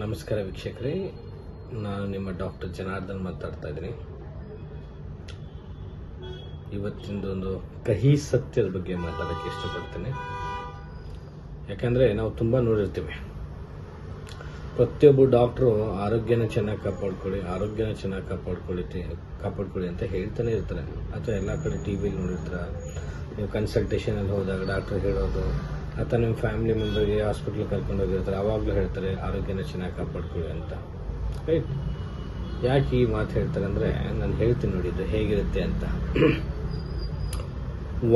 ನಮಸ್ಕಾರ ವೀಕ್ಷಕರೇ. ನಾನು ನಿಮ್ಮ ಡಾಕ್ಟರ್ ಜನಾರ್ದನ್ ಮಾತಾಡ್ತಾ ಇದ್ದೀನಿ. ಇವತ್ತಿಂದೊಂದು ಕಹಿ ಸತ್ಯದ ಬಗ್ಗೆ ಮಾತಾಡೋಕ್ಕೆ ಇಷ್ಟಪಡ್ತೇನೆ. ಯಾಕಂದರೆ ನಾವು ತುಂಬ ನೋಡಿರ್ತೀವಿ. ಪ್ರತಿಯೊಬ್ಬ ಡಾಕ್ಟ್ರು ಆರೋಗ್ಯನ ಚೆನ್ನಾಗಿ ಕಾಪಾಡ್ಕೊಳ್ಳಿ, ಆರೋಗ್ಯನ ಚೆನ್ನಾಗಿ ಕಾಪಾಡ್ಕೊಳ್ಳಿ ಕಾಪಾಡ್ಕೊಳ್ಳಿ ಅಂತ ಹೇಳ್ತಾನೆ ಇರ್ತಾರೆ. ಅಥವಾ ಎಲ್ಲ ಕಡೆ ಟಿ ವಿಲಿ ನೋಡಿರ್ತಾರೆ? ನೀವು ಕನ್ಸಲ್ಟೇಷನಲ್ಲಿ ಹೋದಾಗ ಡಾಕ್ಟ್ರ್ ಹೇಳೋದು ಅಥವಾ ನಿಮ್ಮ ಫ್ಯಾಮಿಲಿ ಮೆಂಬರ್ಗೆ ಹಾಸ್ಪಿಟ್ಲಿಗೆ ಕರ್ಕೊಂಡು ಹೋಗಿರ್ತಾರೆ. ಆವಾಗಲೂ ಹೇಳ್ತಾರೆ, ಆರೋಗ್ಯನ ಚೆನ್ನಾಗಿ ಕಾಪಾಡ್ಕೊಳ್ಳಿ ಅಂತ. ರೈಟ್ ಯಾಕೆ ಈ ಮಾತು ಹೇಳ್ತಾರೆ ಅಂದರೆ, ನಾನು ಹೇಳ್ತೀನಿ ನೋಡಿ ಇದು ಹೇಗಿರುತ್ತೆ ಅಂತ.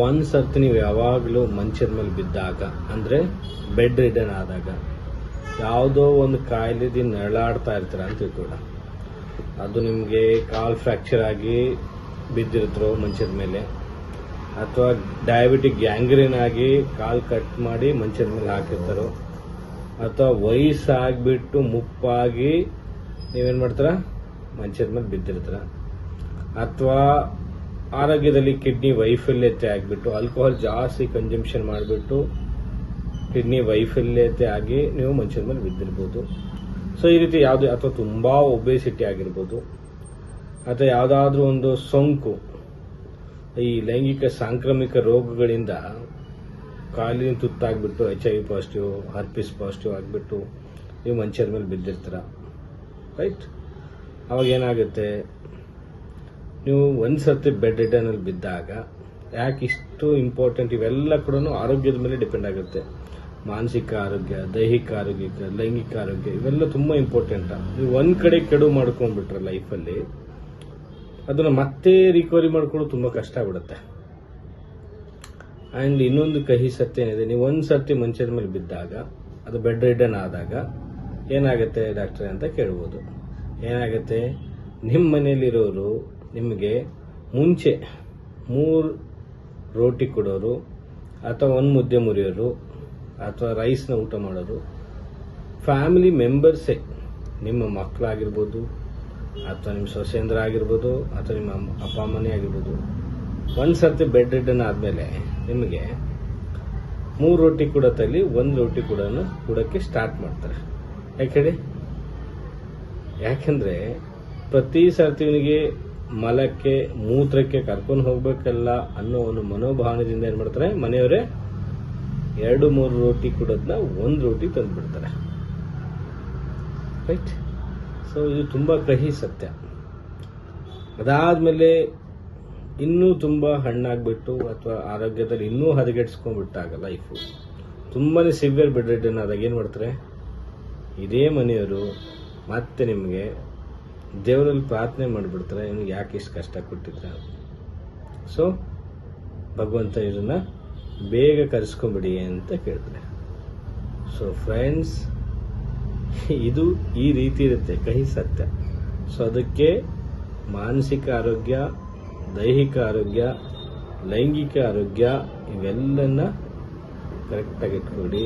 ಒಂದು ಸರ್ತಿ ನೀವು ಯಾವಾಗಲೂ ಮಂಚದ ಮೇಲೆ ಬಿದ್ದಾಗ, ಅಂದರೆ ಬೆಡ್ ರಿಡನ್ ಆದಾಗ, ಯಾವುದೋ ಒಂದು ಕಾಯಿಲೆದಿಂದ ನರಳಾಡ್ತಾ ಇರ್ತೀರ ಅಂತ ಕೂಡ ಅದು ನಿಮಗೆ ಕಾಲ್ ಫ್ರ್ಯಾಕ್ಚರ್ ಆಗಿ ಬಿದ್ದಿರ್ತಾರೋ ಮಂಚದ ಮೇಲೆ ಅಥವಾ ಡಯಾಬಿಟಿಕ್ ಗ್ಯಾಂಗ್ರೀನ್ ಆಗಿ ಕಾಲ್ ಕಟ್ ಮಾಡಿ ಮಂಚದ ಮೇಲೆ ಹಾಕಿರ್ತಾರೋ, ಅಥವಾ ವಯಸ್ಸಾಗ್ಬಿಟ್ಟು ಮುಪ್ಪಾಗಿ ನೀವೇನು ಮಾಡ್ತೀರ? ಮಂಚದ ಮೇಲೆ ಬಿದ್ದಿರ್ತೀರ. ಅಥವಾ ಆರೋಗ್ಯದಲ್ಲಿ ಕಿಡ್ನಿ ವೈಫಲ್ಯತೆ ಆಗಿಬಿಟ್ಟು ಆಲ್ಕೋಹಾಲ್ ಜಾಸ್ತಿ ಕನ್ಸಂಪ್ಷನ್ ಮಾಡಿಬಿಟ್ಟು ಕಿಡ್ನಿ ವೈಫಲ್ಯತೆ ಆಗಿ ನೀವು ಮಂಚದ ಮೇಲೆ ಬಿದ್ದಿರ್ಬೋದು. ಸೊ ಈ ರೀತಿ ಯಾವುದೇ, ಅಥವಾ ತುಂಬ ಒಬೇಸಿಟಿ ಆಗಿರ್ಬೋದು, ಅಥವಾ ಯಾವುದಾದ್ರೂ ಒಂದು ಸೋಂಕು ಈ ಲೈಂಗಿಕ ಸಾಂಕ್ರಾಮಿಕ ರೋಗಗಳಿಂದ ಕಾಲಿನ ತುತ್ತಾಗ್ಬಿಟ್ಟು H I V positive herpes positive ಆಗಿಬಿಟ್ಟು ನೀವು ಮನುಷ್ಯರ ಮೇಲೆ ಬಿದ್ದಿರ್ತೀರ. ರೈಟ್ ಅವಾಗ ಏನಾಗುತ್ತೆ? ನೀವು ಒಂದು ಸರ್ತಿ ಬೆಡ್ ರಿಟರ್ನಲ್ಲಿ ಬಿದ್ದಾಗ ಯಾಕೆ ಇಷ್ಟು ಇಂಪಾರ್ಟೆಂಟ್ ಇವೆಲ್ಲ ಕೂಡ ಆರೋಗ್ಯದ ಮೇಲೆ ಡಿಪೆಂಡ್ ಆಗುತ್ತೆ. ಮಾನಸಿಕ ಆರೋಗ್ಯ, ದೈಹಿಕ ಆರೋಗ್ಯ, ಲೈಂಗಿಕ ಆರೋಗ್ಯ ಇವೆಲ್ಲ ತುಂಬ ಇಂಪಾರ್ಟೆಂಟ್ ನೀವು ಒಂದು ಕಡೆ ಕೆಡು ಮಾಡ್ಕೊಂಡ್ಬಿಟ್ರೆ ಲೈಫಲ್ಲಿ ಅದನ್ನ ಮತ್ತೆ ರಿಕವರಿ ಮಾಡ್ಕೊಳ್ಳೋದು ತುಂಬ ಕಷ್ಟ ಆಗ್ಬಿಡುತ್ತೆ. ಆ್ಯಂಡ್ ಇನ್ನೊಂದು ಕಹಿ ಸತ್ಯ ಏನಿದೆ, ನೀವು ಒಂದು ಸರ್ತಿ ಮಂಚದ ಮೇಲೆ ಬಿದ್ದಾಗ, ಅದು ಬೆಡ್ ರಿಡನ್ ಆದಾಗ ಏನಾಗುತ್ತೆ ಡಾಕ್ಟ್ರೆ ಅಂತ ಕೇಳ್ಬೋದು. ಏನಾಗುತ್ತೆ? ನಿಮ್ಮ ಮನೆಯಲ್ಲಿರೋರು ನಿಮಗೆ ಮುಂಚೆ ಮೂರು ರೋಟಿ ಕೊಡೋರು, ಅಥವಾ ಒಂದು ಮುದ್ದೆ ಮುರಿಯೋರು, ಅಥವಾ ರೈಸ್ನ ಊಟ ಮಾಡೋರು ಫ್ಯಾಮಿಲಿ ಮೆಂಬರ್ಸೇ ನಿಮ್ಮ ಮಕ್ಕಳಾಗಿರ್ಬೋದು ಅಥವಾ ನಿಮ್ಮ ಸೊಸೇಂದ್ರ ಆಗಿರ್ಬೋದು ಅಥವಾ ನಿಮ್ಮ ಅಪ್ಪ ಅಮ್ಮನೇ ಆಗಿರ್ಬೋದು, ಒಂದು ಸರ್ತಿ ಬೆಡ್ ರಿಡನ್ ಆದಮೇಲೆ ನಿಮಗೆ ಮೂರು ರೊಟ್ಟಿ ಕೂಡ ತಲ್ಲಿ ಒಂದು ರೊಟ್ಟಿ ಕೂಡ ಕೂಡಕ್ಕೆ ಸ್ಟಾರ್ಟ್ ಮಾಡ್ತಾರೆ. ಯಾಕೆ ಹೇಳಿ? ಯಾಕೆಂದರೆ ಪ್ರತಿ ಸರ್ತಿ ಇವನಿಗೆ ಮಲಕ್ಕೆ, ಮೂತ್ರಕ್ಕೆ ಕರ್ಕೊಂಡು ಹೋಗಬೇಕಲ್ಲ ಅನ್ನೋ ಒಂದು ಮನೋಭಾವನೆಯಿಂದ ಏನು ಮಾಡ್ತಾರೆ? ಮನೆಯವರೇ, ಎರಡು, ಮೂರು ರೋಟಿ ಕೊಡೋದನ್ನ ಒಂದು ರೋಟಿ ತಂದುಬಿಡ್ತಾರೆ. ರೈಟ್ ಸೊ ಇದು ತುಂಬ ಕಹಿ ಸತ್ಯ. ಅದಾದಮೇಲೆ ಇನ್ನೂ ತುಂಬ ಹಣ್ಣಾಗ್ಬಿಟ್ಟು ಅಥವಾ ಆರೋಗ್ಯದಲ್ಲಿ ಇನ್ನೂ ಹದಗೆಡಿಸ್ಕೊಂಡ್ಬಿಟ್ಟಾಗ ಲೈಫು ತುಂಬಾ ಸಿವಿಯರ್ ಬೆಡ್ ರಿಡನ್ ಆದಾಗ ಏನು ಮಾಡ್ತಾರೆ? ಇದೇ ಮನೆಯವರು ಮತ್ತೆ ನಿಮಗೆ ದೇವರಲ್ಲಿ ಪ್ರಾರ್ಥನೆ ಮಾಡಿಬಿಡ್ತಾರೆ, ನಿಮ್ಗೆ ಯಾಕೆ ಇಷ್ಟು ಕಷ್ಟ ಕೊಟ್ಟಿದ್ರೆ ಸೊ ಭಗವಂತ ಇದನ್ನು ಬೇಗ ಕರೆಸ್ಕೊಂಬಿಡಿ ಅಂತ ಕೇಳ್ತಾರೆ. ಸೊ ಫ್ರೆಂಡ್ಸ್ ಇದು ಈ ರೀತಿ ಇರುತ್ತೆ, ಕಹಿ ಸತ್ಯ. ಸೊ ಅದಕ್ಕೆ ಮಾನಸಿಕ ಆರೋಗ್ಯ, ದೈಹಿಕ ಆರೋಗ್ಯ, ಲೈಂಗಿಕ ಆರೋಗ್ಯ ಇವೆಲ್ಲನ್ನ ಕರೆಕ್ಟಾಗಿ ಇಟ್ಕೊಳ್ಳಿ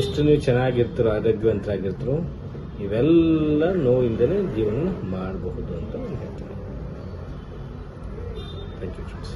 ಎಷ್ಟು ನೀವು ಚೆನ್ನಾಗಿರ್ತೀರೋ, ಆರೋಗ್ಯವಂತರಾಗಿರ್ತೀರೋ, ಇವೆಲ್ಲ ನೋವಿಂದಲೇ ಜೀವನ ಮಾಡಬಹುದು ಅಂತ ಹೇಳ್ತೀನಿ. Thank you friends